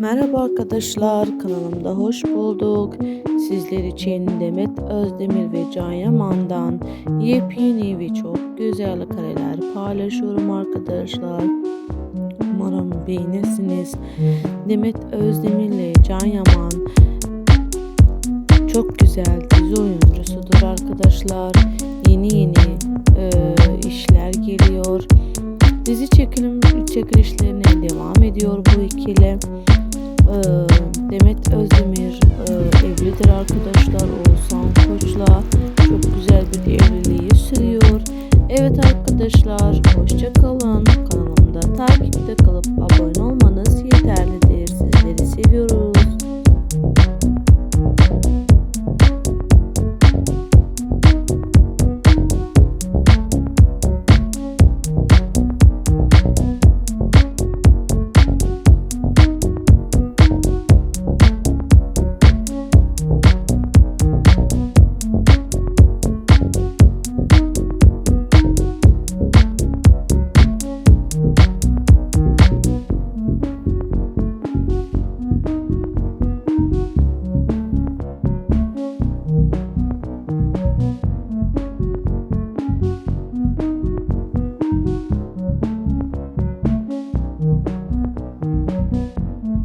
Merhaba arkadaşlar, kanalımda hoş bulduk. Sizler için Demet Özdemir ve Can Yaman'dan yepyeni ve çok güzel kareler paylaşıyorum arkadaşlar. Umarım beğenirsiniz. Demet Özdemir ile Can Yaman çok güzel dizi oyuncusudur arkadaşlar. Yeni yeni e, işler geliyor. Dizi çekilim çekilişlerine devam ediyor bu ikili. Demet Özdemir evlidir arkadaşlar Oğuzhan Koç'la çok güzel bir evliliği sürüyor. Evet arkadaşlar hoşça kalın kanalımda takip